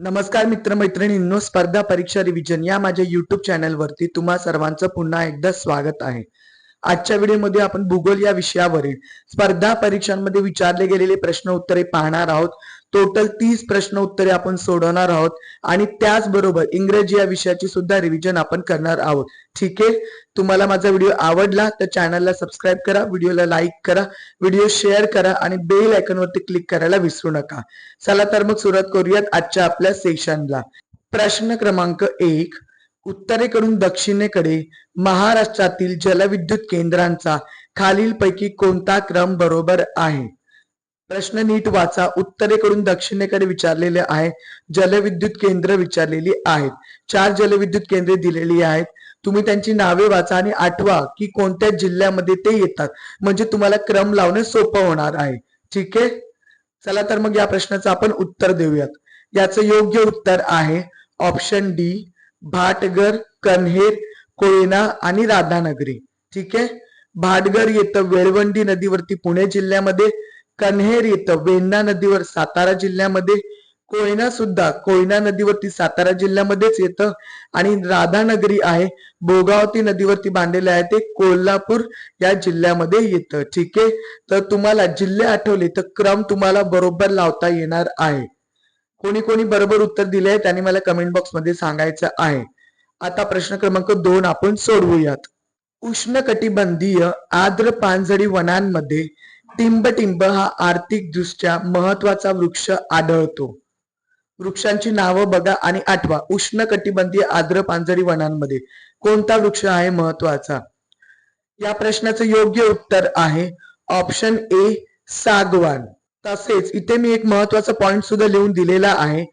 नमस्कार मित्रमैत्रिणींनो स्पर्धा परीक्षा रिव्हिजन या माझ्या युट्यूब चॅनलवरती तुम्हा सर्वांचं पुन्हा एकदा स्वागत आहे. आजच्या व्हिडिओमध्ये आपण भूगोल या विषयावरील स्पर्धा परीक्षांमध्ये विचारले गेलेले प्रश्न उत्तरे पाहणार आहोत. टोटल तीस प्रश्न उत्तरे आपण सोडवणार आहोत. आणि त्याचबरोबर इंग्रजी या विषयाची सुद्धा रिव्हिजन आपण करणार आहोत. ठीक आहे? तुम्हाला माझा व्हिडिओ आवडला तर चॅनलला सबस्क्राईब करा व्हिडिओला लाईक करा व्हिडिओ शेअर करा आणि बेल आयकॉनवरती क्लिक करायला विसरू नका. चला तर मग सुरुवात करूयात आजच्या आपल्या सेशनला प्रश्न क्रमांक एक उत्तरेकडून दक्षिणेकडे महाराष्ट्रातील जलविद्युत केंद्रांचा खालीलपैकी कोणता क्रम बरोबर आहे? प्रश्न नीट वाचा. उत्तरेकडून दक्षिणेकडे विचारलेले आहे जलविद्युत केंद्र विचारलेली आहेत. चार जलविद्युत केंद्रे दिलेली आहेत. तुम्ही त्यांची नावे वाचा आणि आठवा की कोणत्या जिल्ह्यामध्ये ते येतात. म्हणजे तुम्हाला क्रम लावणं सोपं होणार आहे. ठीक आहे? चला तर मग या प्रश्नाचं आपण उत्तर देऊयात. याचं योग्य उत्तर आहे ऑप्शन डी भाटगर कन्हेर कोयना आणि राधानगरी. ठीक आहे? भाटगर येतं वेळवंडी नदीवरती पुणे जिल्ह्यामध्ये. कन्हेरी येतं वेण्णा नदीवर सातारा जिल्ह्यामध्ये कोयना सुद्धा कोयना नदीवरती सातारा जिल्ह्यामध्येच येतं. आणि राधानगरी आहे भोगावती नदीवरती बांधलेलं आहे ते कोल्हापूर या जिल्ह्यामध्ये येतं. ठीक आहे? तर तुम्हाला जिल्हे आठवले तर क्रम तुम्हाला बरोबर लावता येणार आहे. कोणी कोणी बरोबर उत्तर दिले आहे त्यांनी मला कमेंट बॉक्समध्ये सांगायचं आहे. आता प्रश्न क्रमांक दोन आपण सोडवूयात. उष्णकटिबंधीय आर्द्र पानझडी वनांमध्ये टिंबटिंब हा आर्थिक दृष्ट्या महत्त्वाचा वृक्ष आढळतो. वृक्षांची नावं बघा आणि आठवा उष्ण कटिबंधीय आर्द्र पांजरी वनांमध्ये कोणता वृक्ष आहे महत्त्वाचा या प्रश्नाचं योग्य उत्तर आहे ऑप्शन ए सागवान. तसेच इथे मी एक महत्त्वाचा पॉइंट सुद्धा लिहून दिलेला आहे.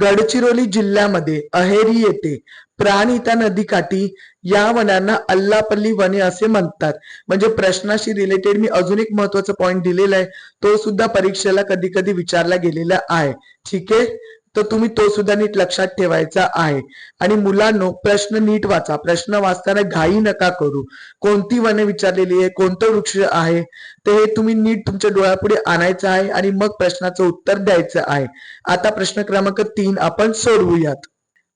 गडचिरोली जिल्ह्यामध्ये अहेरी येथे प्राणिता नदीकाठी या वनांना अल्लापल्ली वने असे म्हणतात. म्हणजे प्रश्नाशी रिलेटेड मी अजून एक महत्त्वाचा पॉईंट दिलेला आहे. तो सुद्धा परीक्षेला कधी कधी विचारला गेलेला आहे. ठीक आहे? तर तुम्ही तो सुद्धा नीट लक्षात ठेवायचा आहे. आणि मुलांनो प्रश्न नीट वाचा. प्रश्न वाचताना घाई नका करू. कोणती वने विचारलेली आहे? कोणतं वृक्ष आहे? ते हे तुम्ही नीट तुमच्या डोळ्यापुढे आणायचं आहे आणि मग प्रश्नाचं उत्तर द्यायचं आहे. आता प्रश्न क्रमांक तीन आपण सोडवूयात.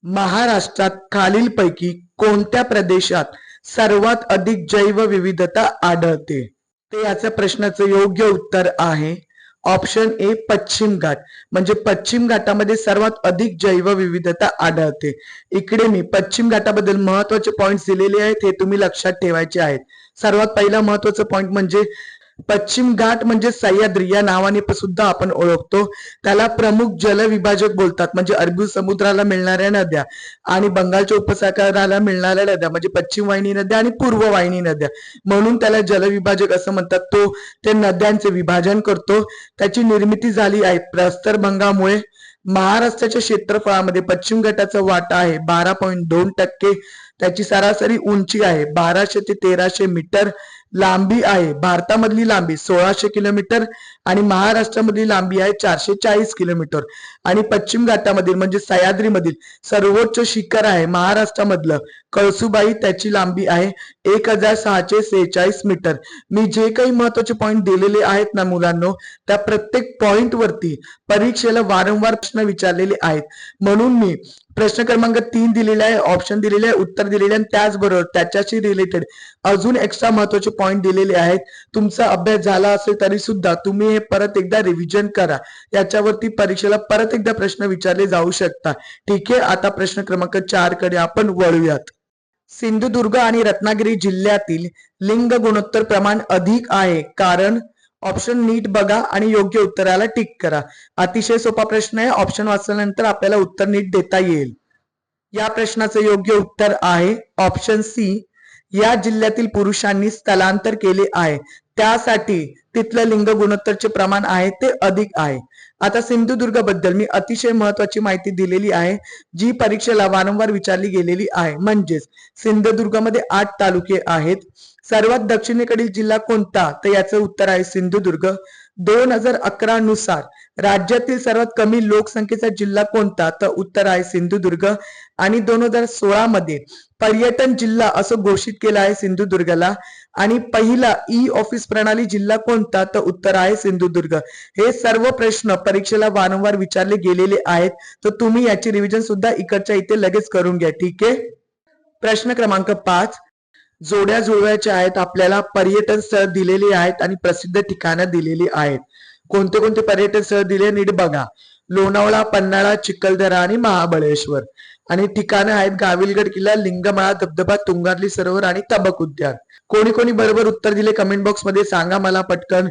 महाराष्ट्रात खालीलपैकी कोणत्या प्रदेशात सर्वात अधिक जैवविविधता आढळते? ते याच्या प्रश्नाचं योग्य उत्तर आहे ऑप्शन ए पश्चिम घाट. म्हणजे पश्चिम घाटामध्ये सर्वात अधिक जैवविविधता आढळते. इकडे मी पश्चिम घाटाबद्दल महत्त्वाचे पॉइंट दिलेले आहेत हे तुम्ही लक्षात ठेवायचे आहेत. सर्वात पहिला महत्त्वाचा पॉइंट म्हणजे पश्चिम घाट म्हणजे सह्याद्री या नावाने सुद्धा आपण ओळखतो. त्याला प्रमुख जलविभाजक बोलतात. म्हणजे अरबी समुद्राला मिळणाऱ्या नद्या आणि बंगालच्या उपसागराला मिळणाऱ्या नद्या म्हणजे पश्चिम वाहिनी नद्या आणि पूर्व वाहिनी नद्या. म्हणून त्याला जलविभाजक असं म्हणतात. तो ते नद्यांचे विभाजन करतो. त्याची निर्मिती झाली आहे प्रस्तरभंगामुळे महाराष्ट्राच्या क्षेत्रफळामध्ये पश्चिम घाटाचा वाटा आहे बारा पॉईंट दोन टक्के. त्याची सरासरी उंची आहे बाराशे ते तेराशे मीटर. लांबी आहे. भारतामधली लांबी सोळाशे किलोमीटर आणि महाराष्ट्रामधली लांबी आहे चारशे चाळीस किलोमीटर. आणि पश्चिम घाटामधील म्हणजे सह्याद्रीमधील सर्वोच्च शिखर आहे महाराष्ट्रामधलं कळसुबाई. त्याची लांबी आहे एक हजार सहाशे सेहेचाळीस मीटर. मी जे काही महत्त्वाचे पॉईंट दिलेले आहेत ना मुलांनो त्या प्रत्येक पॉइंट वरती परीक्षेला वारंवार प्रश्न विचारलेले आहेत. म्हणून मी प्रश्न क्रमांक तीन दिलेला आहे ऑप्शन दिलेले आहे उत्तर दिलेले आहे आणि त्याचबरोबर त्याच्याशी रिलेटेड अजून एक्स्ट्रा महत्त्वाचे पॉइंट दिलेले आहेत. तुमचा अभ्यास झाला असेल तरी सुद्धा तुम्ही हे परत एकदा रिव्हिजन करा. याच्यावरती परीक्षेला परत एकदा प्रश्न विचारले जाऊ शकता. ठीक आहे? आता प्रश्न क्रमांक चारकडे आपण वळूयात. सिंधुदुर्ग आणि रत्नागिरी जिल्ह्यातील लिंग गुणोत्तर प्रमाण अधिक आहे. कारण ऑप्शन नीट बघा आणि योग्य उत्तराला टिक करा. अतिशय सोपा प्रश्न आहे. ऑप्शन वाचल्यानंतर आपल्याला उत्तर नीट देता येईल. या प्रश्नाचं योग्य उत्तर आहे. ऑप्शन सी या जिल्ह्यातील पुरुषांनी स्थलांतर केले आहे. त्यासाठी तिथलं लिंग गुणोत्तरचे प्रमाण आहे ते अधिक आहे. आता सिंधुदुर्गबद्दल मी अतिशय महत्वाची माहिती दिलेली आहे जी परीक्षेला वारंवार विचारली गेलेली आहे. म्हणजेच सिंधुदुर्गमध्ये आठ तालुके आहेत. सर्वात दक्षिणेकडील जिल्हा कोणता? तर याचं उत्तर आहे सिंधुदुर्ग. दोन हजार अकरा नुसार राज्यातील सर्वात कमी लोकसंख्येचा जिल्हा कोणता? तर उत्तर आहे सिंधुदुर्ग. आणि दोन हजार सोळा मध्ये पर्यटन जिल्हा असं घोषित केलं आहे सिंधुदुर्गला. आणि पहिला e ई ऑफिस प्रणाली जिल्हा कोणता? तर उत्तर आहे सिंधुदुर्ग. हे सर्व प्रश्न परीक्षेला वारंवार विचारले गेलेले आहेत. तर तुम्ही याची रिव्हिजन सुद्धा इकडच्या इथे लगेच करून घ्या. ठीक आहे? प्रश्न क्रमांक पाच. जोड्या जुळवायच्या आहेत आपल्याला पर्यटन स्थळ दिलेली आहेत आणि प्रसिद्ध ठिकाणं दिलेली आहेत. कोणते कोणते पर्यटन स्थळ दिले नीट बघा. लोणावळा पन्हाळा चिखलदरा आणि महाबळेश्वर. आणि ठिकाणं आहेत गाविलगड किल्ला लिंगमाळा धबधबा तुंगारली सरोवर आणि तबक उद्यान. कोणी कोणी बरोबर उत्तर दिले कमेंट बॉक्समध्ये सांगा मला पटकन.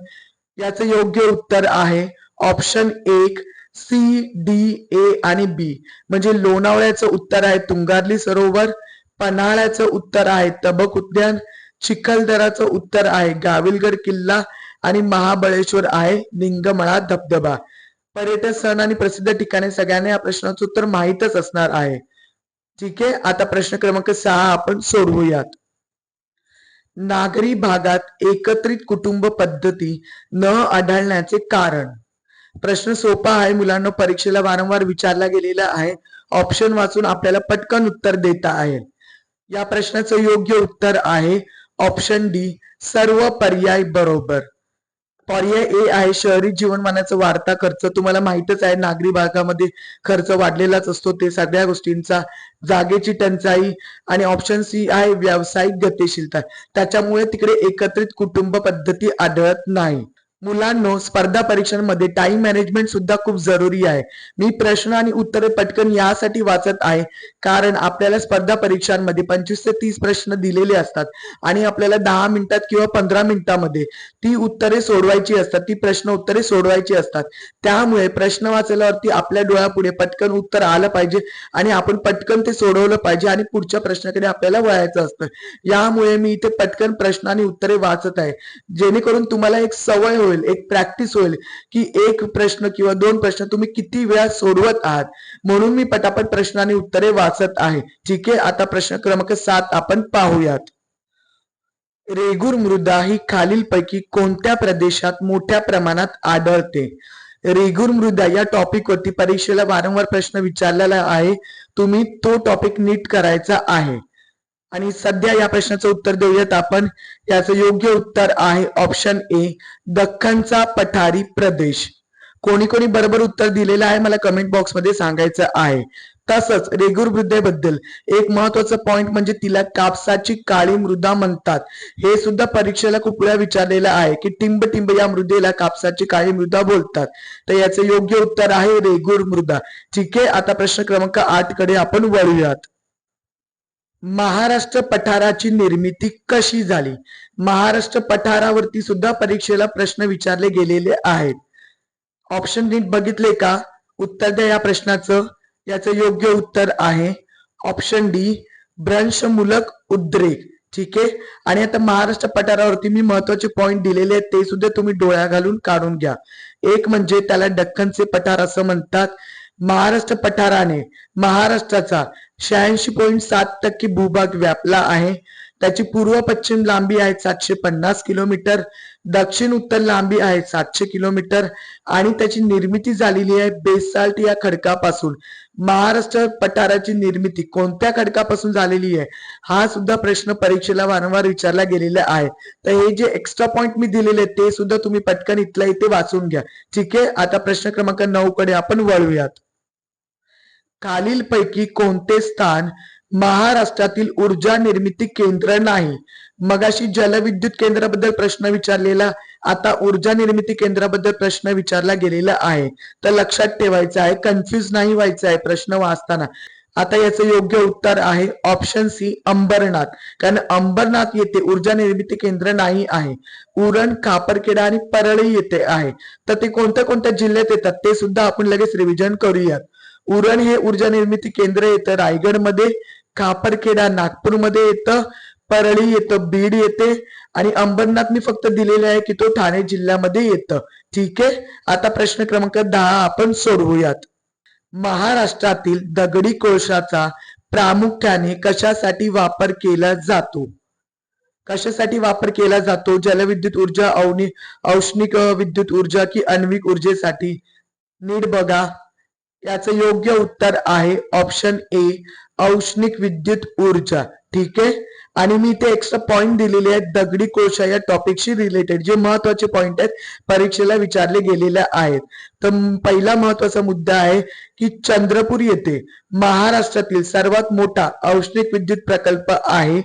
याचं योग्य उत्तर आहे ऑप्शन एक सी डी ए आणि बी म्हणजे लोणावळ्याचं उत्तर आहे तुंगारली सरोवर पन्हाळ्याचं उत्तर आहे तबक उद्यान चिखलदराचं उत्तर आहे गाविलगड किल्ला आणि महाबळेश्वर आहे लिंगमळा धबधबा. पर्यटन सण आणि प्रसिद्ध ठिकाणे सगळ्यांना या प्रश्नाचं उत्तर माहीतच असणार आहे. ठीक आहे आता प्रश्न क्रमांक सहा आपण सोडवूयात. नागरी भागात एकत्रित कुटुंब पद्धती न आढळण्याचे कारण. प्रश्न सोपा आहे मुलांना परीक्षेला वारंवार विचारला गेलेला आहे. ऑप्शन वाचून आपल्याला पटकन उत्तर देता आहे. या प्रश्नाचं योग्य उत्तर आहे ऑप्शन डी सर्व पर्याय बरोबर. पर्याय ए आहे शहरी जीवनमानाचा वाढता खर्च. तुम्हाला माहितच आहे नागरी भागामध्ये खर्च वाढलेलाच असतो. ते सगळ्या गोष्टींचा जागेची टंचाई आणि ऑप्शन सी आहे व्यावसायिक गतिशीलता. त्याच्यामुळे तिकडे एकत्रित कुटुंब पद्धती आढळत नाही. मुलांनो स्पर्धा परीक्षांमध्ये टाइम मॅनेजमेंट सुद्धा खूप जरुरी आहे. मी प्रश्न आणि उत्तरे पटकन यासाठी वाचत आहे. कारण आपल्याला स्पर्धा परीक्षांमध्ये पंचवीस ते तीस प्रश्न दिलेले असतात आणि आपल्याला दहा मिनिटात किंवा पंधरा मिनिटांमध्ये ती उत्तरे सोडवायची असतात ती प्रश्न उत्तरे सोडवायची असतात. त्यामुळे प्रश्न वाचल्यावरती आपल्या डोळ्यापुढे पटकन उत्तर आलं पाहिजे आणि आपण पटकन ते सोडवलं पाहिजे आणि पुढच्या प्रश्नाकडे आपल्याला वळायचं असतं. यामुळे मी इथे पटकन प्रश्न आणि उत्तरे वाचत आहे. जेणेकरून तुम्हाला एक सवय होईल एक प्रॅक्टिस होईल की एक प्रश्न किंवा दोन प्रश्न तुम्ही किती वेळा सोडवत आहात? म्हणून मी पटापट प्रश्न आणि उत्तरे वाचत आहे. ठीक आहे आता प्रश्न क्रमांक सात आपण पाहूयात. रेगूर मृदा ही खालीलपैकी कोणत्या प्रदेशात मोठ्या प्रमाणात आढळते? रेगूर मृदा या टॉपिक वरती परीक्षेला वारंवार प्रश्न विचारलेला आहे. तुम्ही तो टॉपिक नीट करायचा आहे. आणि सध्या या प्रश्नाचं उत्तर देऊयात आपण. याचं योग्य उत्तर आहे ऑप्शन ए दख्खनचा पठारी प्रदेश. कोणी कोणी बरोबर उत्तर दिलेलं आहे मला कमेंट बॉक्समध्ये सांगायचं आहे. तसंच रेगूर मृदेबद्दल एक महत्वाचं पॉइंट म्हणजे तिला कापसाची काळी मृदा म्हणतात. हे सुद्धा परीक्षेला खूप वेळा विचारलेलं आहे की टिंब टिंब या मृदेला कापसाची काळी मृदा बोलतात. तर याचं योग्य उत्तर आहे रेगूर मृदा. ठीक आहे आता प्रश्न क्रमांक आठकडे आपण वळूयात. महाराष्ट्र पठाराची निर्मिती कशी झाली? महाराष्ट्र पठारावरती सुद्धा परीक्षेला प्रश्न विचारले गेलेले आहेत. ऑप्शन नीट बघितले का? उत्तर द्या या प्रश्नाचं. याचं योग्य उत्तर आहे. ऑप्शन डी भ्रंशमूलक उद्रेक. ठीक आहे? आणि आता महाराष्ट्र पठारावरती मी महत्त्वाचे पॉइंट दिलेले आहेत ते सुद्धा तुम्ही डोळ्या घालून काढून घ्या. एक म्हणजे त्याला दख्खनचे पठार असं म्हणतात. महाराष्ट्र पठाराने महाराष्ट्राचा शहाऐंशी पॉईंट सात टक्के भूभाग व्यापला आहे. त्याची पूर्व पश्चिम लांबी आहे सातशे पन्नास किलोमीटर दक्षिण उत्तर लांबी आहे सातशे किलोमीटर आणि त्याची निर्मिती झालेली आहे बेसाल्ट या खडकापासून. महाराष्ट्र पठाराची निर्मिती कोणत्या खडकापासून झालेली आहे? हा सुद्धा प्रश्न परीक्षेला वारंवार विचारला गेलेला आहे. तर हे जे एक्स्ट्रा पॉइंट मी दिलेले ते सुद्धा तुम्ही पटकन इथल्या इथे वाचून घ्या. ठीक आहे? आता प्रश्न क्रमांक नऊ कडे आपण वळूयात. खालीलपैकी कोणते स्थान महाराष्ट्रातील ऊर्जा निर्मिती केंद्र नाही? मगाशी जलविद्युत केंद्राबद्दल प्रश्न विचारलेला आता ऊर्जा निर्मिती केंद्राबद्दल प्रश्न विचारला गेलेला आहे. तर लक्षात ठेवायचं आहे कन्फ्युज नाही व्हायचं आहे प्रश्न वाचताना. आता याचं योग्य उत्तर आहे ऑप्शन सी अंबरनाथ. कारण अंबरनाथ येथे ऊर्जा निर्मिती केंद्र नाही आहे. उरण खापरखेडा आणि परळी येथे आहे. तर ते कोणत्या कोणत्या जिल्ह्यात येतात ते सुद्धा आपण लगेच रिव्हिजन करूयात. उरण हे ऊर्जा निर्मिती केंद्र येतं. रायगडमध्ये खापरखेडा नागपूरमध्ये येतं. परळी येतं बीड येते. आणि अंबरनाथ मी फक्त दिलेले आहे की तो ठाणे जिल्ह्यामध्ये येतं. ठीक आहे? आता प्रश्न क्रमांक दहा आपण सोडवूयात. महाराष्ट्रातील दगडी कोळशाचा प्रामुख्याने कशासाठी वापर केला जातो? कशासाठी वापर केला जातो? जलविद्युत ऊर्जा औष्णिक विद्युत ऊर्जा की आण्विक ऊर्जेसाठी? नीट बघा. याचं योग्य उत्तर आहे ऑप्शन ए औष्णिक विद्युत ऊर्जा. ठीक आहे? आणि मी इथे एक्स्ट्रा पॉइंट दिलेले आहेत दगडी कोळसा या टॉपिकशी रिलेटेड जे महत्त्वाचे पॉइंट आहेत परीक्षेला विचारले गेलेले आहेत. तर पहिला महत्त्वाचा मुद्दा आहे की चंद्रपूर येथे महाराष्ट्रातील सर्वात मोठा औष्णिक विद्युत प्रकल्प आहे.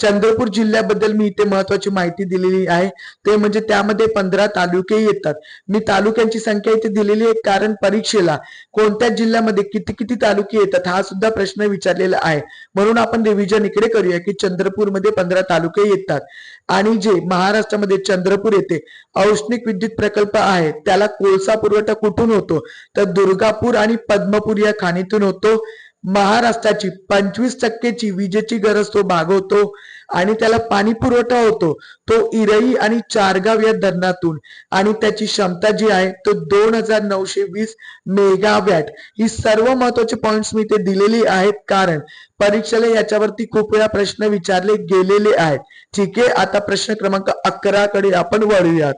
चंद्रपूर जिल्ह्याबद्दल मी इथे महत्वाची माहिती दिलेली आहे. ते म्हणजे त्यामध्ये पंधरा तालुके येतात. मी तालुक्यांची संख्या इथे दिलेली आहे कारण परीक्षेला कोणत्या जिल्ह्यामध्ये किती किती तालुके येतात हा सुद्धा प्रश्न विचारलेला आहे. म्हणून आपण रिव्हिजन इकडे करूया की चंद्रपूरमध्ये पंधरा तालुके येतात. आणि जे महाराष्ट्रामध्ये चंद्रपूर येथे औष्णिक विद्युत प्रकल्प आहे त्याला कोळसा पुरवठा कुठून होतो? तर दुर्गापूर आणि पद्मपूर या खाणीतून होतो. महाराष्ट्राची पंचवीस टक्केची विजेची गरज तो भागवतो आणि त्याला पाणी पुरवठा होतो. तो इरई आणि चारगाव या धरणातून. आणि त्याची क्षमता जी आहे तो दोन हजार नऊशे वीस मेगावॅट. ही सर्व महत्त्वाचे पॉइंट्स मी ते दिलेली आहेत. कारण परीक्षेला याच्यावरती खूप वेळा प्रश्न विचारले गेलेले आहेत. ठीक आहे आता प्रश्न क्रमांक अकरा कडे आपण वळूयात.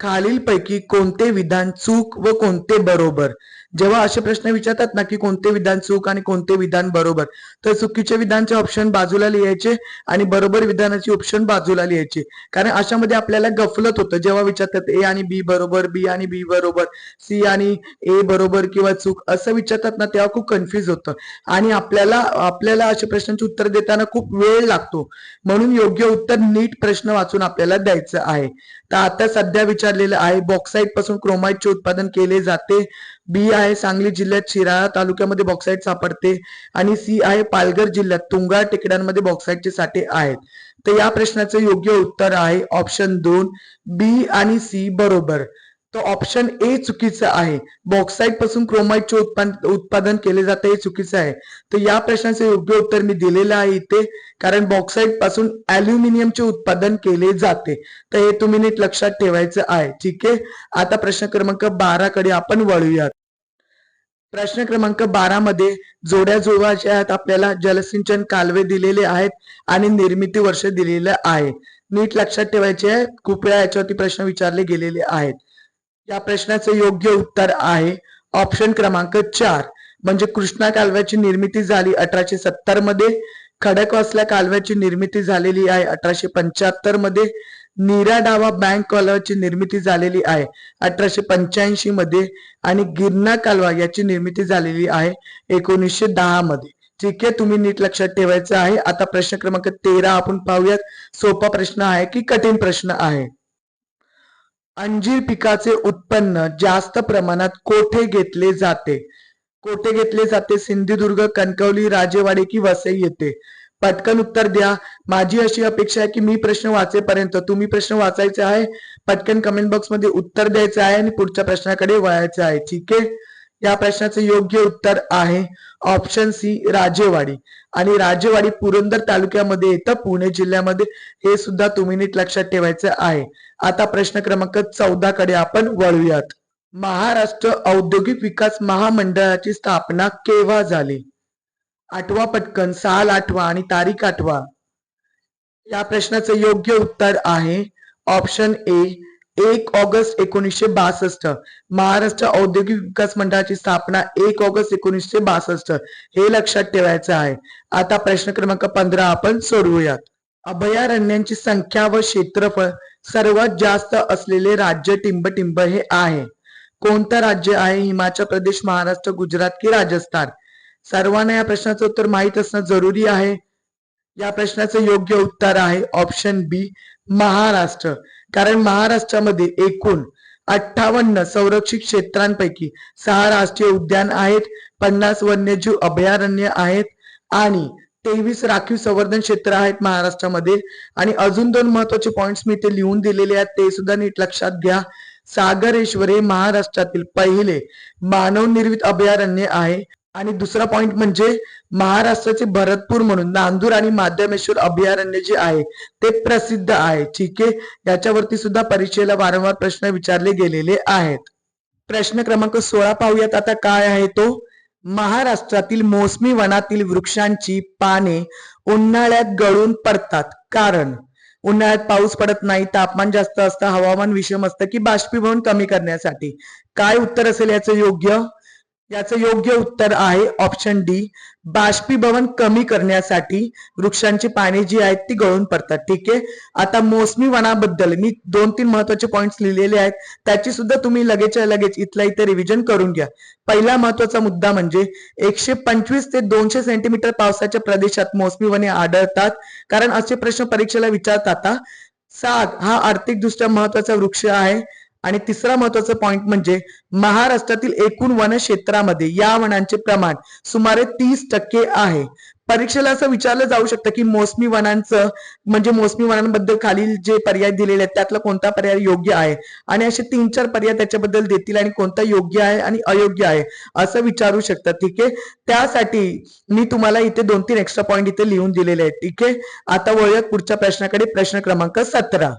खालीलपैकी कोणते विधान चूक व कोणते बरोबर? जेव्हा असे प्रश्न विचारतात ना की कोणते विधान चूक आणि कोणते विधान बरोबर तर चुकीचे विधानचे ऑप्शन बाजूला लिहायचे आणि बरोबर विधानाचे ऑप्शन बाजूला लिहायचे. कारण अशामध्ये आपल्याला गफलत होतं. जेव्हा विचारतात ए आणि बी बरोबर बी आणि बी बरोबर सी आणि ए बरोबर किंवा चूक असं विचारतात ना तेव्हा खूप कन्फ्युज होतं. आणि आपल्याला आपल्याला अशा प्रश्नांचे उत्तर देताना खूप वेळ लागतो. म्हणून योग्य उत्तर नीट प्रश्न वाचून आपल्याला द्यायचं आहे. तर आता सध्या विचारलेलं आहे बॉक्साईटपासून क्रोमाईटचे उत्पादन केले जाते. बी आहे सांगली जिल्ह्यात शिराळा तालुक्यामध्ये बॉक्साईट सापडते आणि सी आहे पालघर जिल्ह्यात तुंगाळ टेकड्यांमध्ये बॉक्साईटचे साठे आहेत. तर या प्रश्नाचं योग्य उत्तर आहे ऑप्शन दोन बी आणि सी बरोबर. तर ऑप्शन ए चुकीचं आहे. बॉक्साईटपासून क्रोमाईटचे उत्पादन उत्पादन केले जाते हे चुकीचं आहे. तर या प्रश्नाचं योग्य उत्तर मी दिलेलं आहे इथे कारण बॉक्साईटपासून अल्युमिनियमचे उत्पादन केले जाते. तर हे तुम्ही नीट लक्षात ठेवायचं आहे. ठीक आहे? आता प्रश्न क्रमांक बारा कडे आपण वळूयात. प्रश्न क्रमांक बारा मध्ये जोड्या जुळवायच्या आहेत आपल्याला जलसिंचन कालवे दिलेले आहेत आणि निर्मिती वर्ष दिलेलं आहे. नीट लक्षात ठेवायचे आहे खूप वेळा याच्यावरती प्रश्न विचारले गेलेले आहेत. या प्रश्नाचे योग्य उत्तर आहे ऑप्शन क्रमांक चार. म्हणजे कृष्णा कालव्याची निर्मिती झाली अठराशे सत्तरमध्ये खडकवासला कालव्याची निर्मिती झालेली आहे अठराशे पंच्याहत्तरमध्ये नीरा डावा बँक कालव्याची निर्मिती झालेली आहे. अठराशे पंच्याऐंशी मध्ये आणि गिरणा कालवा याची निर्मिती झालेली आहे एकोणीसशे दहा मध्ये. ठीक आहे तुम्ही नीट लक्षात ठेवायचं आहे. आता प्रश्न क्रमांक तेरा आपण पाहूयात. सोपा प्रश्न आहे की कठीण प्रश्न आहे? अंजीर पिकाचे उत्पन्न जास्त प्रमाणात कोठे घेतले जाते? कोठे घेतले जाते? सिंधुदुर्ग कणकवली राजेवाडी की वसई येथे पटकन उत्तर द्या. माझी अशी अपेक्षा आहे की मी प्रश्न वाचेपर्यंत तुम्ही प्रश्न वाचायचे आहे पटकन कमेंट बॉक्समध्ये उत्तर द्यायचं आहे आणि पुढच्या प्रश्नाकडे वळायचं आहे. ठीक आहे? या प्रश्नाचे योग्य उत्तर आहे ऑप्शन सी राजेवाडी. आणि राजेवाडी पुरंदर तालुक्यामध्ये येतं. पुणे जिल्ह्यामध्ये हे सुद्धा तुम्ही नीट लक्षात ठेवायचं आहे. आता प्रश्न क्रमांक चौदा कडे आपण वळूयात. महाराष्ट्र औद्योगिक विकास महामंडळाची स्थापना केव्हा झाली? आठवा पटकन साल आठवा आणि तारीख आठवा. या प्रश्नाचं योग्य उत्तर आहे ऑप्शन ए एक ऑगस्ट एकोणीसशे बासष्ट. महाराष्ट्र औद्योगिक विकास मंडळाची स्थापना एक ऑगस्ट एकोणीसशे बासष्ट. हे लक्षात ठेवायचं आहे. आता प्रश्न क्रमांक पंधरा आपण सोडवूयात. अभयारण्यांची संख्या व क्षेत्रफळ सर्वात जास्त असलेले राज्य टिंबटिंब हे आहे. कोणतं राज्य आहे? हिमाचल प्रदेश महाराष्ट्र गुजरात की राजस्थान? सर्वांना या प्रश्नाचं उत्तर माहीत असणं जरुरी आहे. या प्रश्नाचं योग्य उत्तर आहे ऑप्शन बी महाराष्ट्र. कारण महाराष्ट्रामध्ये एकूण अठ्ठावन्न संरक्षित क्षेत्रांपैकी सहा राष्ट्रीय उद्यान आहेत पन्नास वन्यजीव अभयारण्य आहेत आणि तेवीस राखीव संवर्धन क्षेत्र आहेत महाराष्ट्रामध्ये. आणि अजून दोन महत्त्वाचे पॉइंट्स मी इथे लिहून दिलेले आहेत ते सुद्धा नीट लक्षात घ्या. सागरेश्वर हे महाराष्ट्रातील पहिले मानव निर्मित अभयारण्य आहे. आणि दुसरा पॉइंट म्हणजे महाराष्ट्राचे भरतपूर म्हणून नांदूर आणि माध्यमेश्वर अभयारण्य जे आहे ते प्रसिद्ध आहे. ठीक आहे? याच्यावरती सुद्धा परीक्षेला वारंवार प्रश्न विचारले गेलेले आहेत. प्रश्न क्रमांक सोळा पाहूयात. आता काय आहे तो? महाराष्ट्रातील मोसमी वनातील वृक्षांची पाने उन्हाळ्यात गळून पडतात. कारण? उन्हाळ्यात पाऊस पडत नाही तापमान जास्त असतं हवामान विषम असतं की बाष्पीभवन कमी करण्यासाठी. काय उत्तर असेल याचं योग्य? याचं योग्य उत्तर आहे ऑप्शन डी बाष्पीभवन कमी करण्यासाठी वृक्षांची पाने जी आहेत ती गळून पडतात. ठीक आहे? आता मोसमी वनाबद्दल मी दोन तीन महत्त्वाचे पॉइंट्स लिहिलेले आहेत. त्याची सुद्धा तुम्ही लगेचच्या लगेच इथल्या इथे रिव्हिजन करून घ्या. पहिला महत्त्वाचा मुद्दा म्हणजे एकशे पंचवीस ते दोनशे सेंटीमीटर पावसाच्या प्रदेशात मोसमी वने आढळतात. कारण असे प्रश्न परीक्षेला विचारतात साग हा आर्थिकदृष्ट्या महत्त्वाचा वृक्ष आहे. आणि तिसरा महत्त्वाचा पॉइंट म्हणजे महाराष्ट्रातील एकूण वन क्षेत्रामध्ये या वनांचे प्रमाण सुमारे तीस टक्के आहे. परीक्षेला असं विचारलं जाऊ शकतं की मोसमी वनांचं म्हणजे मोसमी वनांबद्दल खालील जे पर्याय दिलेले आहेत त्यातला कोणता पर्याय योग्य आहे? आणि असे तीन चार पर्याय त्याच्याबद्दल देतील आणि कोणता योग्य आहे आणि अयोग्य आहे असं विचारू शकतात ठीक आहे? त्यासाठी मी तुम्हाला इथे दोन तीन एक्स्ट्रा पॉईंट इथे लिहून दिलेले आहेत ठीक आहे? आता वळूयात पुढच्या प्रश्नाकडे प्रश्न क्रमांक सतरा.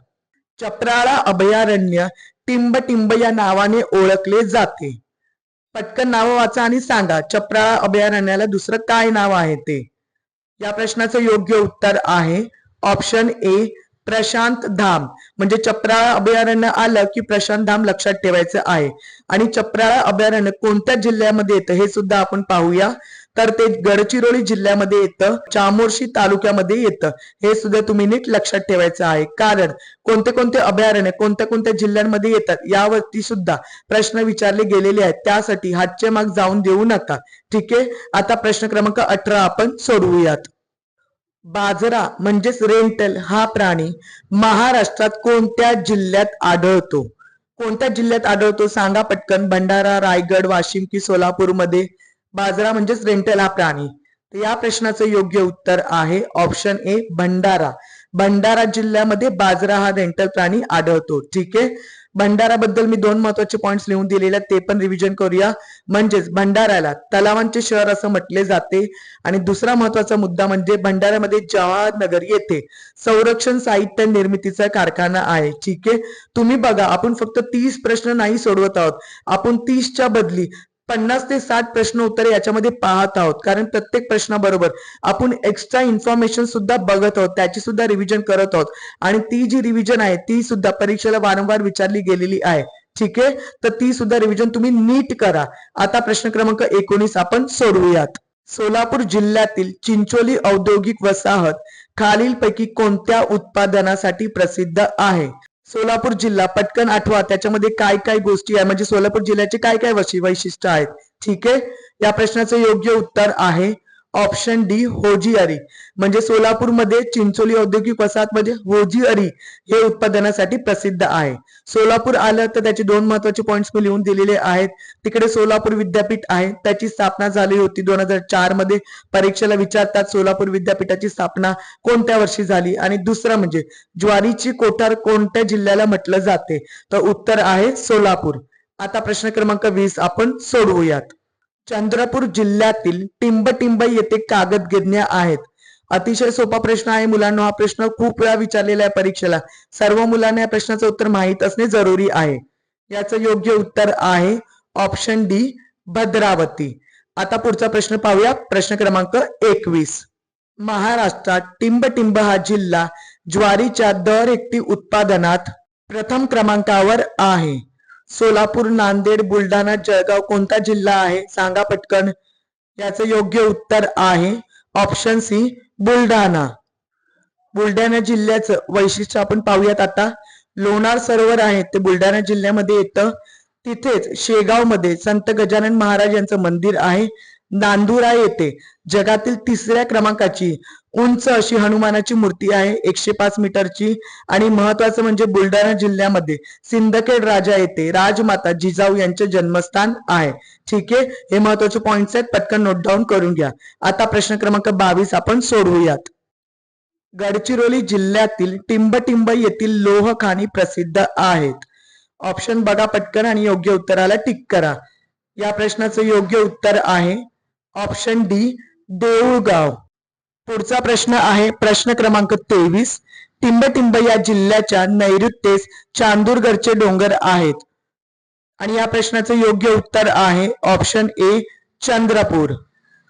चपराळा अभयारण्य टिंब टिंब या नावाने ओळखले जाते. पटकन नाव वाचा आणि सांगा. चपराळा अभयारण्याला दुसरं काय नाव आहे ते? या प्रश्नाचं योग्य उत्तर आहे ऑप्शन ए प्रशांत धाम. म्हणजे चपराळा अभयारण्य आलं की प्रशांत धाम लक्षात ठेवायचं आहे. आणि चपराळा अभयारण्य कोणत्या जिल्ह्यामध्ये येतं हे सुद्धा आपण पाहूया. तर ते गडचिरोली जिल्ह्यामध्ये येतं चामोर्शी तालुक्यामध्ये येतं. हे सुद्धा तुम्ही नीट लक्षात ठेवायचं आहे. कारण कोणते कोणते अभयारण्य कोणत्या कोणत्या जिल्ह्यांमध्ये येतात यावरती सुद्धा प्रश्न विचारले गेलेले आहेत. त्यासाठी हातचे माग जाऊन देऊ नका. ठीक आहे? आता प्रश्न क्रमांक अठरा आपण सोडवूयात. बाजरा म्हणजेच रेंटल हा प्राणी महाराष्ट्रात कोणत्या जिल्ह्यात आढळतो? कोणत्या जिल्ह्यात आढळतो? सांगा पटकन. भंडारा रायगड वाशिम की सोलापूरमध्ये बाजरा म्हणजेच रेंटल हा प्राणी. तर या प्रश्नाचं योग्य उत्तर आहे ऑप्शन ए भंडारा. भंडारा जिल्ह्यामध्ये बाजरा हा रेंटल प्राणी आढळतो. ठीक आहे? भंडारा बद्दल मी दोन महत्त्वाचे पॉइंट लिहून दिलेले ते पण रिव्हिजन करूया. म्हणजेच भंडाऱ्याला तलावांचे शहर असं म्हटले जाते. आणि दुसरा महत्त्वाचा मुद्दा म्हणजे भंडाऱ्यामध्ये जवाहरनगर येथे संरक्षण साहित्य निर्मितीचा कारखाना आहे. ठीक आहे? तुम्ही बघा आपण फक्त तीस प्रश्न नाही सोडवत आहोत. आपण तीसच्या बदली पन्नास ते साठ प्रश्न उत्तरे याच्यामध्ये पाहत आहोत. कारण प्रत्येक प्रश्नाबरोबर आपण एक्स्ट्रा इन्फॉर्मेशन सुद्धा बघत आहोत. त्याची सुद्धा रिव्हिजन करत आहोत. आणि ती जी रिव्हिजन आहे ती सुद्धा परीक्षेला वारंवार विचारली गेलेली आहे. ठीक आहे? तर ती सुद्धा रिव्हिजन तुम्ही नीट करा. आता प्रश्न क्रमांक एकोणीस आपण सोडवूयात. सोलापूर जिल्ह्यातील चिंचोली औद्योगिक वसाहत खालीलपैकी कोणत्या उत्पादनासाठी प्रसिद्ध आहे? सोलापूर जिल्हा पटकन आठवा त्याच्यामध्ये काय काय गोष्टी आहे? म्हणजे सोलापूर जिल्ह्याचे काय काय वैशि- वैशिष्ट्य आहेत? ठीक आहे? या प्रश्नाचं योग्य उत्तर आहे. ऑप्शन डी होजिअरी म्हणजे सोलापूरमध्ये चिंचोली औद्योगिक वसाहत वसाहतमध्ये होजिअरी हे उत्पादनासाठी प्रसिद्ध आहे. सोलापूर आलं तर त्याचे दोन महत्त्वाचे पॉइंट्स मी लिहून दिलेले आहेत. तिकडे सोलापूर विद्यापीठ आहे. त्याची स्थापना झाली होती दोन हजार चारमध्ये. परीक्षेला विचारतात सोलापूर विद्यापीठाची स्थापना कोणत्या वर्षी झाली? आणि दुसरं म्हणजे ज्वारीची कोठार कोणत्या जिल्ह्याला म्हटलं जाते? तर उत्तर आहे सोलापूर. आता प्रश्न क्रमांक वीस आपण सोडवूयात. चंद्रपूर जिल्ह्यातील टिंबटिंब येथे कागद गिरण्या आहेत. अतिशय सोपा प्रश्न आहे मुलांना. हा प्रश्न खूप वेळा विचारलेला आहे परीक्षेला. सर्व मुलांना या प्रश्नाचं उत्तर माहीत असणे जरुरी आहे. याचं योग्य उत्तर आहे ऑप्शन डी भद्रावती. आता पुढचा प्रश्न पाहूया. प्रश्न क्रमांक एकवीस. महाराष्ट्रात टिंबटिंब हा जिल्हा ज्वारीच्या दर एकटी उत्पादनात प्रथम क्रमांकावर आहे. सोलापूर नांदेड बुलढाणा जळगाव कोणता जिल्हा आहे? सांगा पटकन. याचं योग्य उत्तर आहे ऑप्शन सी बुलढाणा. बुलढाणा जिल्ह्याचं वैशिष्ट्य आपण पाहूयात आता. लोणार सरोवर आहे ते बुलढाणा जिल्ह्यामध्ये येतं. तिथेच शेगावमध्ये संत गजानन महाराज यांचं मंदिर आहे. नांदुरा येथे जगातील तिसऱ्या क्रमांकाची उंच अशी हनुमानाची मूर्ती आहे एकशे पाच मीटरची आणि महत्वाचं म्हणजे बुलढाणा जिल्ह्यामध्ये सिंदखेड राजा येथे राजमाता जिजाऊ यांचे जन्मस्थान आहे. ठीक आहे? हे महत्त्वाचे पॉइंट्स आहेत. पटकन नोट डाऊन करून घ्या. आता प्रश्न क्रमांक बावीस आपण सोडवूयात. गडचिरोली जिल्ह्यातील टिंबटिंब येथील लोहखाणी प्रसिद्ध आहेत. ऑप्शन बघा पटकन आणि योग्य उत्तराला टिक करा. या प्रश्नाचं योग्य उत्तर आहे. Option D Deulgaon. पुढचा प्रश्न आहे. प्रश्न क्रमांक तेवीस. टिंबटिंब या जिल्ह्याच्या नैऋत्येस चांदूरगडचे डोंगर आहेत. आणि या प्रश्नाचं योग्य उत्तर आहे ऑप्शन ए चंद्रपूर.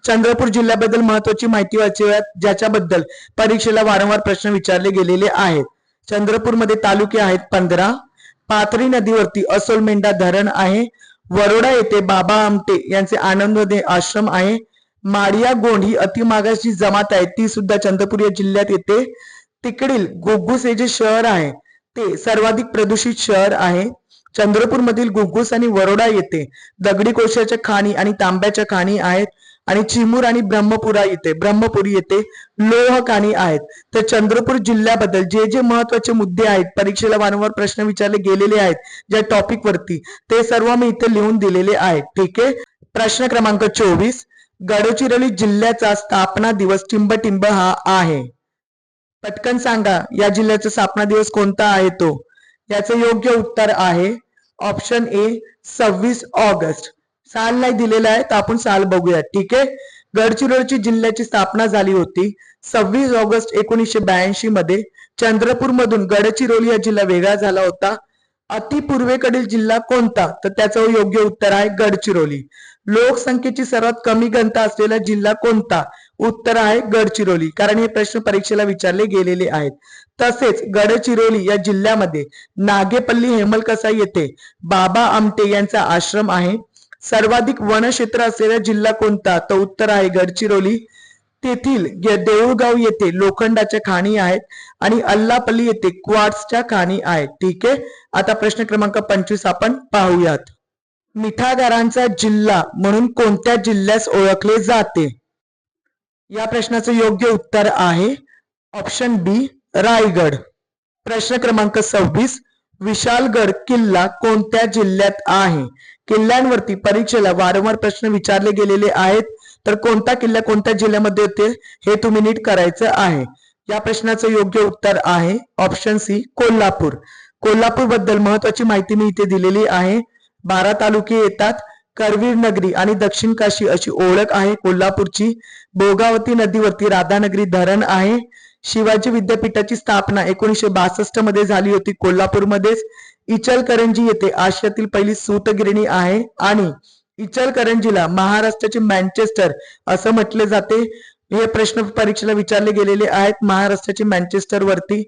चंद्रपूर जिल्ह्याबद्दल महत्वाची माहिती वाचूयात ज्याच्याबद्दल परीक्षेला वारंवार प्रश्न विचारले गेलेले आहेत. चंद्रपूरमध्ये तालुके आहेत पंधरा. पाथरी नदीवरती असोलमेंढा धरण आहे. वरोडा येथे बाबा आमटे यांचे आनंद आश्रम आहे. माडिया गोंड ही अतिमागाची जमात आहे ती सुद्धा चंद्रपूर या जिल्ह्यात येते. तिकडील गुग्गुस हे जे शहर आहे ते सर्वाधिक प्रदूषित शहर आहे. चंद्रपूर मधील गुग्गुस आणि वरोडा येथे दगडी कोळशाच्या खाणी आणि तांब्याच्या खाणी आहेत आणि चिमूर आणि ब्रह्मपुरा येथे ब्रह्मपुरी येथे लोह खाणी आहेत. तर चंद्रपूर जिल्ह्याबद्दल जे जे महत्त्वाचे मुद्दे आहेत परीक्षेला वारंवार प्रश्न विचारले गेलेले आहेत ज्या टॉपिक वरती ते सर्व मी इथे लिहून दिलेले आहेत. ठीक आहे? प्रश्न क्रमांक चोवीस गडचिरोली जिल्ह्याचा स्थापना दिवस टिंबटिंब हा आहे. पटकन सांगा या जिल्ह्याचा स्थापना दिवस कोणता आहे तो? याचं योग्य उत्तर आहे ऑप्शन ए सव्वीस ऑगस्ट. साल नाही दिलेला आहे तर आपण साल बघूया. ठीक आहे? गडचिरोली जिल्ह्याची स्थापना झाली होती सव्वीस ऑगस्ट एकोणीसशे ब्याऐंशी मध्ये. चंद्रपूर मधून गडचिरोली हा जिल्हा वेगळा झाला होता. अति पूर्वेकडील जिल्हा कोणता? तर त्याचं योग्य उत्तर आहे गडचिरोली. लोकसंख्येची सर्वात कमी घनता असलेला जिल्हा कोणता? उत्तर आहे गडचिरोली. कारण हे प्रश्न परीक्षेला विचारले गेलेले आहेत. तसेच गडचिरोली या जिल्ह्यामध्ये नागेपल्ली हेमलकसा येथे बाबा आमटे यांचा आश्रम आहे. सर्वाधिक वनक्षेत्र असलेला जिल्हा कोणता? तर उत्तर आहे गडचिरोली. तेथील देऊळगाव येथे लोखंडाच्या खाणी आहेत आणि अल्लापल्ली येथे क्वार्ट्सच्या खाणी आहेत. ठीक आहे? आता प्रश्न क्रमांक पंचवीस आपण पाहूयात. मिठागरांचा जिल्हा म्हणून कोणत्या जिल्ह्यास ओळखले जाते? या प्रश्नाचं योग्य उत्तर आहे ऑप्शन बी रायगड. प्रश्न क्रमांक सव्वीस विशालगड किल्ला कोणत्या जिल्ह्यात आहे? किल्ल्यांवरती परीक्षेला वारंवार प्रश्न विचारले गेलेले आहेत. तर कोणता किल्ला कोणत्या जिल्ह्यामध्ये येते हे तुम्ही नीट करायचं आहे. या प्रश्नाचं योग्य उत्तर आहे ऑप्शन सी कोल्हापूर. कोल्हापूरबद्दल महत्वाची माहिती मी इथे दिलेली आहे. बारा तालुके येतात. करवीर नगरी आणि दक्षिण काशी अशी ओळख आहे कोल्हापूरची. भोगावती नदीवरती राधानगरी धरण आहे. शिवाजी विद्यापीठाची स्थापना एकोणीशे बासष्टमध्ये झाली होती कोल्हापूरमध्येच. इचलकरंजी येथे आशियातील पहिली सूतगिरणी आहे आणि इचलकरंजीला महाराष्ट्राचे मँचेस्टर असं म्हटले जाते. हे प्रश्न परीक्षेला विचारले गेलेले आहेत. महाराष्ट्राचे मँचेस्टर वरती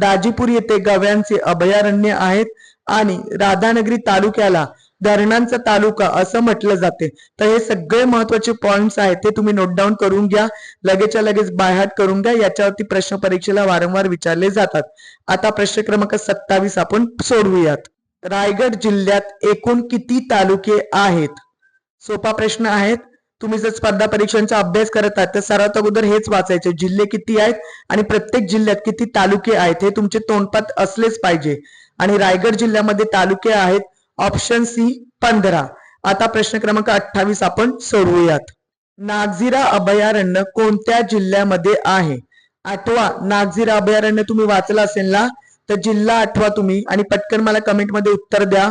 दाजीपूर येथे गव्यांचे अभयारण्य आहेत आणि राधानगरी तालुक्याला धरणांचा तालुका असं म्हटलं जाते. तर हे सगळे महत्त्वाचे पॉइंट्स आहेत. ते तुम्ही नोट डाऊन करून घ्या. लगेचच्या लगेच बायहाट करून घ्या. याच्यावरती प्रश्न परीक्षेला वारंवार विचारले जातात. आता प्रश्न क्रमांक सत्तावीस आपण सोडवूयात. रायगड जिल्ह्यात एकूण किती तालुके आहेत? सोपा प्रश्न आहेत. तुम्ही जर स्पर्धा परीक्षांचा अभ्यास करत आहात तर सर्वात अगोदर हेच वाचायचे. जिल्हे किती आहेत आणि प्रत्येक जिल्ह्यात किती तालुके आहेत हे तुमचे तोंडपात असलेच पाहिजे. आणि रायगड जिल्ह्यामध्ये तालुके आहेत ऑप्शन सी पंधरा. आता प्रश्न क्रमांक अठ्ठावीस आपण सोडवूयात. नागझिरा अभयारण्य कोणत्या जिल्ह्यामध्ये आहे? आठवा नागझिरा अभयारण्य तुम्ही वाचलं असेल ना? तर जिल्हा आठवा तुम्ही आणि पटकन मला कमेंटमध्ये उत्तर द्या.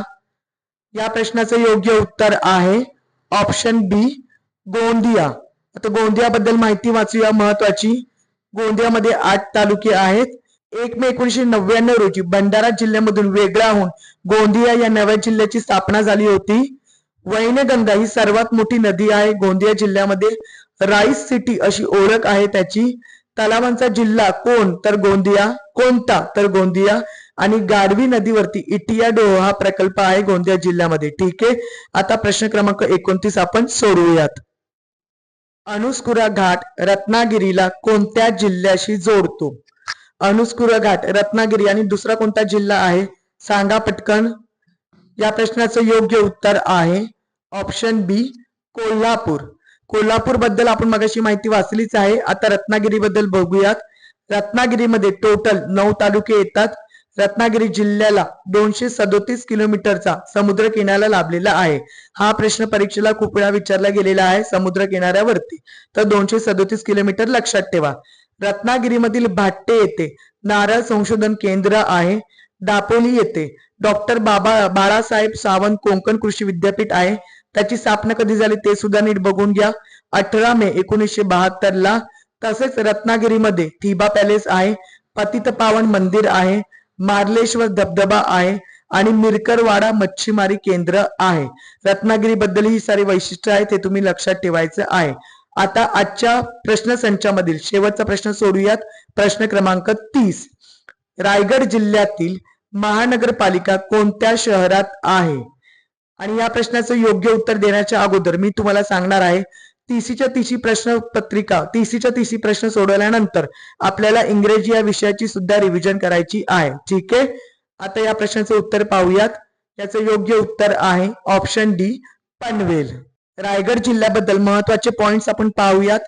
या प्रश्नाचं योग्य उत्तर आहे. Option B Gondia. आता गोंदियाबद्दल माहिती वाचूया महत्वाची. गोंदियामध्ये आठ तालुके आहेत. एक मे एकोणीशे नव्याण्णव रोजी भंडारा जिल्ह्यामधून वेगळा होऊन गोंदिया या नव्या जिल्ह्याची स्थापना झाली होती. वैनगंगा ही सर्वात मोठी नदी आहे. गोंदिया जिल्ह्यामध्ये राईस सिटी अशी ओळख आहे त्याची. तलावांचा जिल्हा कोण? तर गोंदिया. कोणता? तर गोंदिया. आणि गाढवी नदीवरती इटिया डोह हा प्रकल्प आहे गोंदिया जिल्ह्यामध्ये. ठीक आहे? आता प्रश्न क्रमांक एकोणतीस आपण सोडवूयात. अनुस्कुरा घाट रत्नागिरीला कोणत्या जिल्ह्याशी जोडतो? अनुस्कुरा घाट रत्नागिरी आणि दुसरा कोणता जिल्हा आहे? सांगा पटकन. या प्रश्नाचं योग्य उत्तर आहे ऑप्शन बी कोल्हापूर. कोल्हापूरबद्दल आपण मगाशी माहिती वाचलीच आहे. आता रत्नागिरी बद्दल बघूयात. रत्नागिरीमध्ये टोटल नऊ तालुके येतात. रत्नागिरी जिल्ह्याला दोनशे सदोतीस किलोमीटरचा समुद्र किनारा लाभलेला आहे. हा प्रश्न परीक्षेला खूप वेळा विचारला गेलेला आहे समुद्र किनाऱ्यावरती. तर दोनशे सदोतीस किलोमीटर लक्षात ठेवा. रत्नागिरीमधील भाट्टे येथे नारळ संशोधन केंद्र आहे. दापोली येथे डॉक्टर बाबा बाळासाहेब सावंत कोंकण कृषी विद्यापीठ आहे. त्याची स्थापना कधी झाली ते सुद्धा नीट बघून घ्या. अठरा मे एकोणीसशे बहात्तर ला तसेच रत्नागिरीमध्ये थिबा पॅलेस आहे. पतित पावन मंदिर आहे. मार्लेश्वर धबधबा आहे आणि मिरकरवाडा मच्छीमारी केंद्र आहे. रत्नागिरी बद्दल ही सारी वैशिष्ट्य आहेत ते तुम्ही लक्षात ठेवायचं आहे. आता आजच्या प्रश्नसंचामधील शेवटचा प्रश्न सोडूयात. प्रश्न क्रमांक तीस. रायगड जिल्ह्यातील महानगरपालिका कोणत्या शहरात आहे? आणि या प्रश्नाचं योग्य उत्तर देण्याच्या अगोदर मी तुम्हाला सांगणार आहे तिसीच्या तिशी प्रश्न पत्रिका तिसीच्या तीसी प्रश्न सोडवल्यानंतर आपल्याला इंग्रजी या विषयाची सुद्धा रिव्हिजन करायची आहे. ठीक आहे? आता या प्रश्नाचं उत्तर पाहूयात. याचं योग्य उत्तर आहे ऑप्शन डी पनवेल. रायगड जिल्ह्याबद्दल महत्त्वाचे पॉइंट्स आपण पाहूयात.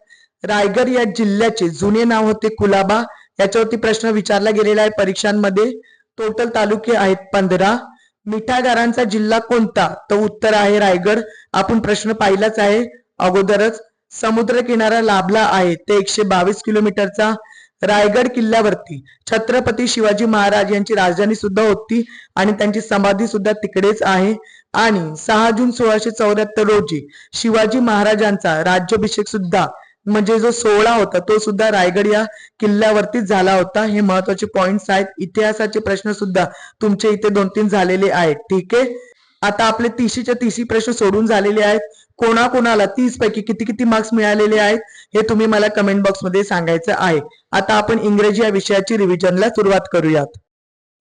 रायगड या जिल्ह्याचे जुने नाव होते कुलाबा. याच्यावरती प्रश्न विचारला गेलेला आहे परीक्षांमध्ये. टोटल तालुके आहेत पंधरा. मिठागारांचा जिल्हा कोणता? तर उत्तर आहे रायगड. आपण प्रश्न पाहिलाच आहे. अगोदरच समुद्र किनारा लाभला आहे. ते एकशे बावीस किलोमीटरचा रायगड किल्ल्यावरती. छत्रपती शिवाजी महाराज यांची राजधानी सुद्धा होती आणि त्यांची समाधी सुद्धा तिकडेच आहे. आणि सहा जून सोळाशे चौऱ्याहत्तर रोजी शिवाजी महाराजांचा राज्याभिषेक सुद्धा म्हणजे जो सोहळा होता तो सुद्धा रायगड या किल्ल्यावरतीच झाला होता. हे महत्त्वाचे पॉइंट्स आहेत. इतिहासाचे प्रश्न सुद्धा तुमचे इथे दोन तीन झालेले आहेत. ठीक आहे? आता आपले तीशीच्या तिशी प्रश्न सोडून झालेले आहेत. कोणाकोणाला तीस पैकी किती किती मार्क्स मिळालेले आहेत हे तुम्ही मला कमेंट बॉक्समध्ये सांगायचं आहे. आता आपण इंग्रजी या विषयाची रिव्हिजनला सुरुवात करूयात.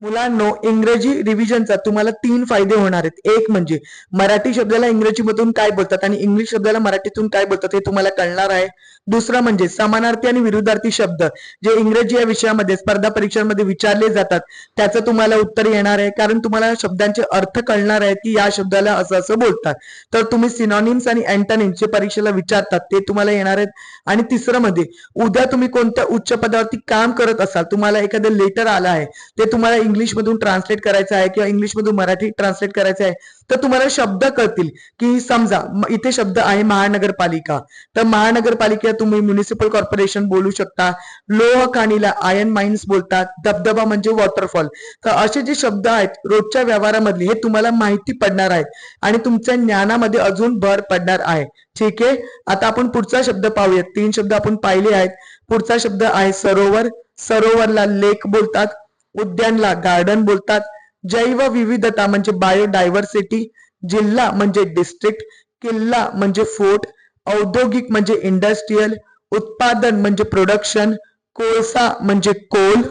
मुलांनो इंग्रजी रिव्हिजनचा तुम्हाला तीन फायदे होणार आहेत. एक म्हणजे मराठी शब्दाला इंग्रजीमधून काय बोलतात आणि इंग्लिश शब्दाला मराठीतून काय बोलतात हे तुम्हाला कळणार आहे. दुसरं म्हणजे समानार्थी आणि विरुद्धार्थी शब्द जे इंग्रजी या विषयामध्ये स्पर्धा परीक्षांमध्ये विचारले जातात त्याचं तुम्हाला उत्तर येणार आहे. कारण तुम्हाला शब्दांचे अर्थ कळणार आहे की या शब्दाला असं असं बोलतात. तर तुम्ही सिनॉनिम्स आणि अँटॉनिम्स जे परीक्षेला विचारतात ते तुम्हाला येणार आहेत. आणि तिसरं मध्ये उद्या तुम्ही कोणत्या उच्च पदावरती काम करत असाल तुम्हाला एखादं लेटर आलं आहे ते तुम्हाला इंग्लिशमधून ट्रान्सलेट करायचं आहे किंवा इंग्लिश मधून मराठी ट्रान्सलेट करायचं आहे तर तुम्हाला शब्द कळतील की समजा इथे शब्द आहे महानगरपालिका. तर महानगरपालिका तुम्ही म्युनिसिपल कॉर्पोरेशन बोलू शकता. लोह खाणीला आयन माइन्स बोलतात. धबधबा म्हणजे वॉटरफॉल तर असे जे शब्द आहेत रोजच्या व्यवहारामधले हे तुम्हाला माहिती पडणार आहेत आणि तुमच्या ज्ञानामध्ये अजून भर पडणार आहे. ठीक आहे? आता आपण पुढचा शब्द पाहूयात. तीन शब्द आपण पाहिले आहेत. पुढचा शब्द आहे सरोवर. सरोवरला लेक बोलतात. उद्यानला गार्डन बोलतात. जैव विविधता म्हणजे बायोडायव्हर्सिटी जिल्हा म्हणजे डिस्ट्रिक्ट किल्ला म्हणजे फोर्ट औद्योगिक म्हणजे इंडस्ट्रीयल उत्पादन म्हणजे प्रोडक्शन कोळसा म्हणजे कोल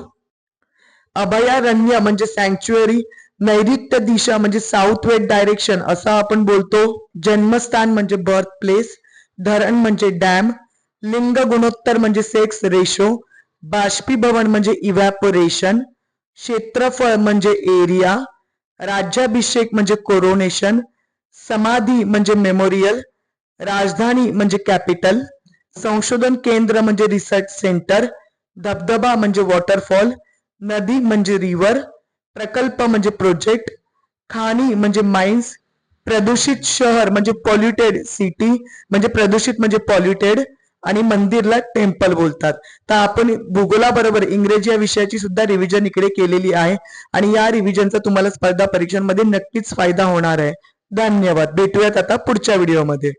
अभयारण्य म्हणजे सँक्च्युअरी नैऋत्य दिशा म्हणजे साऊथ वेस्ट डायरेक्शन असं आपण बोलतो. जन्मस्थान म्हणजे बर्थ प्लेस धरण म्हणजे डॅम लिंग गुणोत्तर म्हणजे सेक्स रेशो बाष्पीभवन म्हणजे इव्हॅपोरेशन क्षेत्रफळ म्हणजे एरिया राज्याभिषेक म्हणजे कोरोनेशन समाधी म्हणजे मेमोरियल राजधानी म्हणजे कॅपिटल संशोधन केंद्र म्हणजे रिसर्च सेंटर धबधबा म्हणजे वॉटरफॉल नदी म्हणजे रिव्हर प्रकल्प म्हणजे प्रोजेक्ट खाणी म्हणजे माइन्स प्रदूषित शहर म्हणजे पॉल्युटेड सिटी म्हणजे प्रदूषित म्हणजे पॉल्युटेड आणि मंदिरला टेम्पल बोलतात. तर आपण भूगोलाबरोबर इंग्रजी या विषयाची सुद्धा रिव्हिजन इकडे केलेली आहे. आणि या रिव्हिजनचा तुम्हाला स्पर्धा परीक्षांमध्ये नक्कीच फायदा होणार आहे. धन्यवाद. भेटूयात आता पुढच्या व्हिडिओमध्ये